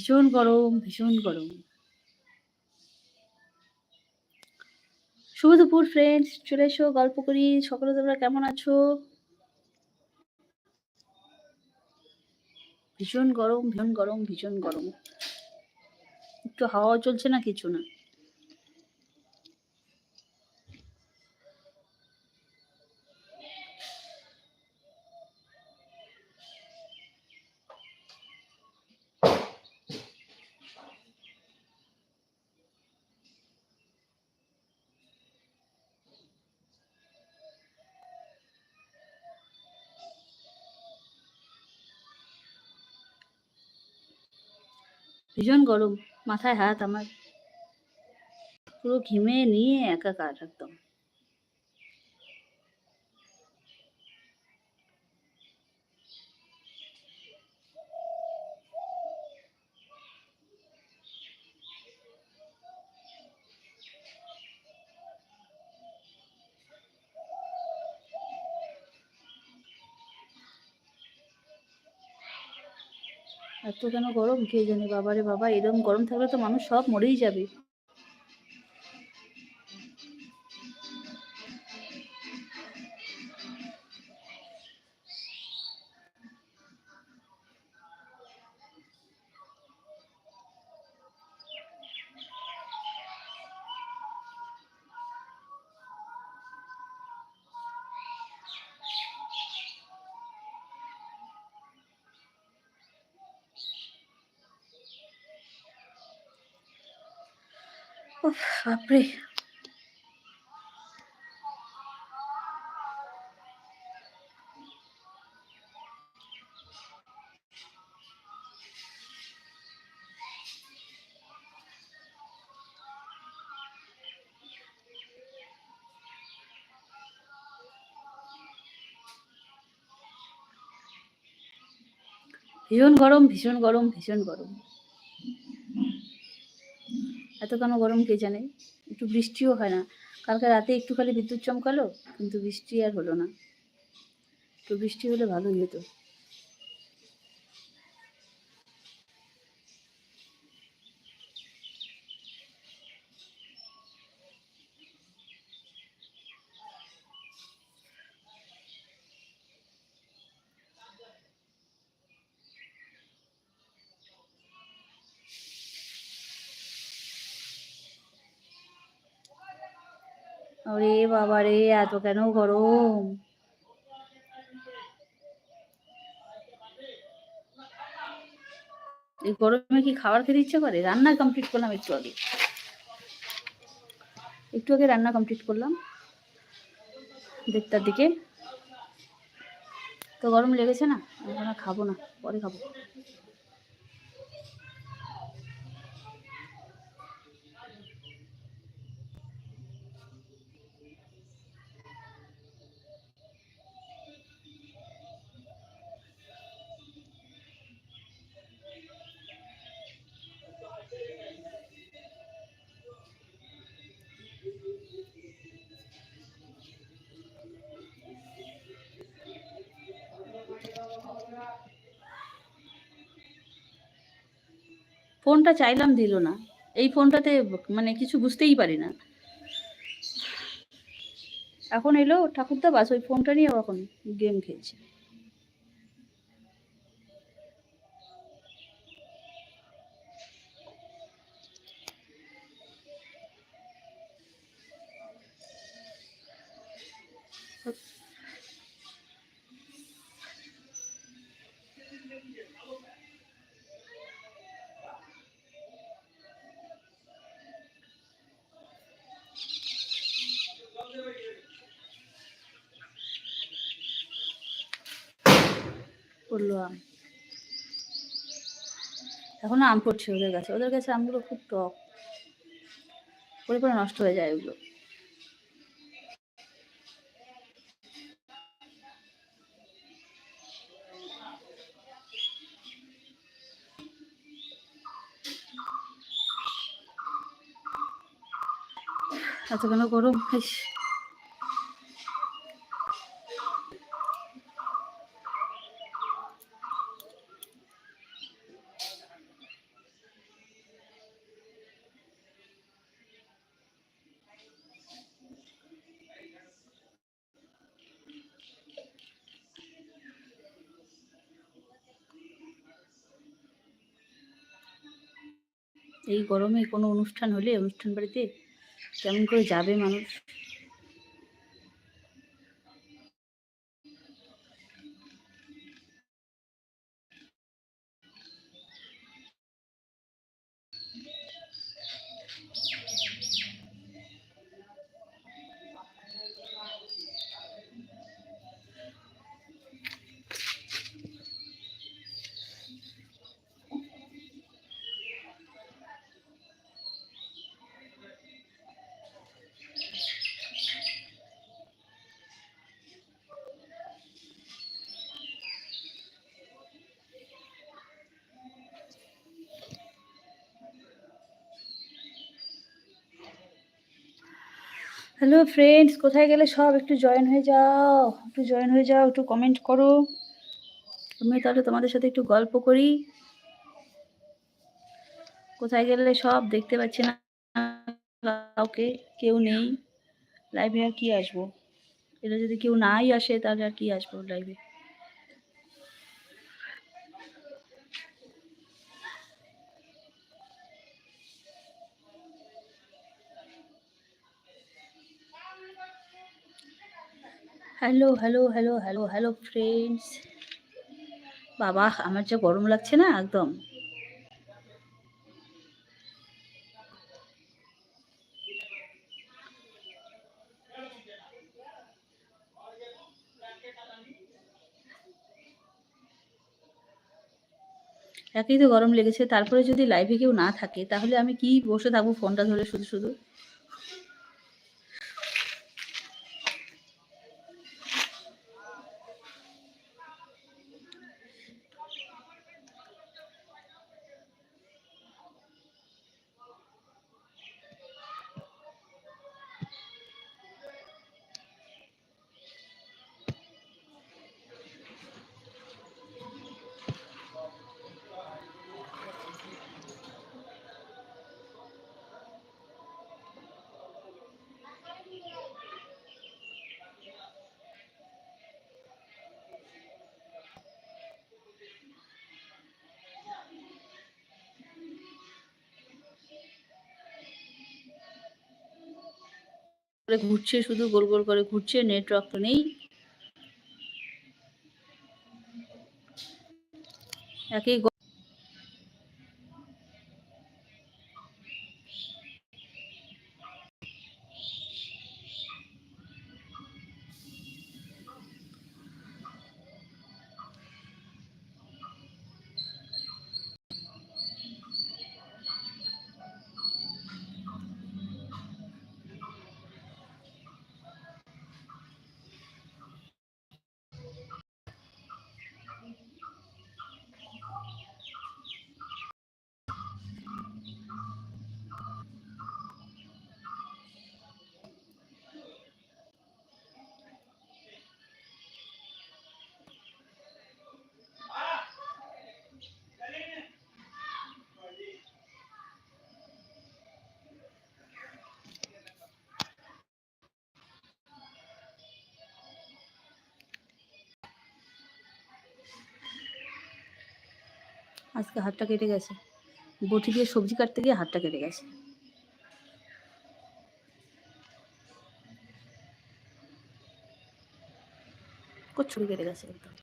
ভীষণ গরম ভীষণ গরম। শুভ দুপুর ফ্রেন্ডস চলে এসো, গল্প করি। সকলে তোমরা কেমন আছো? ভীষণ গরম ভীষণ গরম ভীষণ গরম। একটু হাওয়া চলছে না, কিছু না। ভীষণ গরম মাথায় হাত আমার। পুরো ঘিমে নিয়ে একাকার একদম। এত কেন গরম? কে জানে বাবারে বাবা এরকম গরম থাকলে তো মানুষ সব মরেই যাবে। বাপরে। ভীষণ গরম ভীষণ গরম ভীষণ গরম। এত কেন গরম কে জানে? একটু বৃষ্টিও হয় না। কালকে রাতে একটু খালি বিদ্যুৎ চমকালো, কিন্তু বৃষ্টি আর হলো না। একটু বৃষ্টি হলে ভালোই হতো। ওরে বাবা রে, এত কেন গরম? এই গরমে কি খাবার খেতে ইচ্ছে করে? রান্না কমপ্লিট করলাম একটু আগে। একটু আগে রান্না কমপ্লিট করলাম। দেড়টার দিকে। তো গরম লেগেছে না, এখন খাব না, পরে খাব। ফোনটা চাইলাম দিল না। এই ফোনটাতে মানে কিছু বুঝতেই পারি না। এখন এলো ঠাকুরদা, বাস ওই ফোনটা নিয়ে এখন গেম খেলছে। পড়ল আম। এখনও আম পড়ছে ওদের কাছে। ওদের কাছে আমগুলো খুব টক। পরে পরে নষ্ট হয়ে যায় ওগুলো এত কেন গরম, ইস। এই গরমে কোনো অনুষ্ঠান হলে অনুষ্ঠান বাড়িতে কেমন করে যাবে মানুষ? হ্যালো ফ্রেন্ডস কোথায় গেলে সব একটু জয়েন হয়ে যাও? একটু জয়েন হয়ে যাও, একটু কমেন্ট করো। আমি তাহলে তোমাদের সাথে একটু গল্প করি। কোথায় গেলে সব দেখতে পাচ্ছি না। কাউকে, কেউ নেই। লাইভে আর কি আসব? এটা যদি কেউ নাই আসে, তাহলে আর কি আসব লাইভে hello hello hello hello hello friends বাবা, আমার যা গরম লাগছে না, একদম। একেই তো গরম লেগেছে, তারপরে যদি লাইভে কেউ না থাকে, তাহলে আমি কি বসে থাকব ফোনটা ধরে শুধু শুধু? করে ঘুরছে শুধু গোল গোল করে ঘুরছে নেটওয়ার্ক তো নেই। একই আজকে হাতটা কেটে গেছে। বটি দিয়ে সবজি কাটতে গিয়ে হাতটা কেটে গেছে। কচ্ছুরি কেটে গেছে একদম।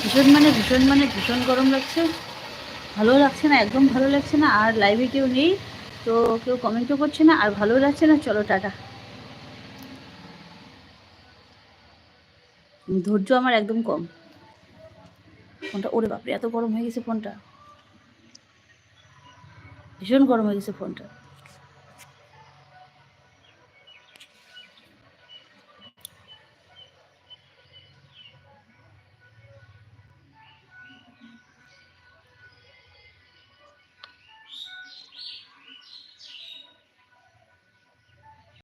ভীষণ মানে ভীষণ মানে ভীষণ গরম লাগছে। ভালো লাগছে না, একদম ভালো লাগছে না, আর লাইভে কেউ নেই, তো কেউ কমেন্টও করছে না, আর ভালো লাগছে না, চলো টাটা। ধৈর্য আমার একদম কম। ফোনটা, ওরে বাপরে, এত গরম হয়ে গেছে ফোনটা। ভীষণ গরম হয়ে গেছে ফোনটা।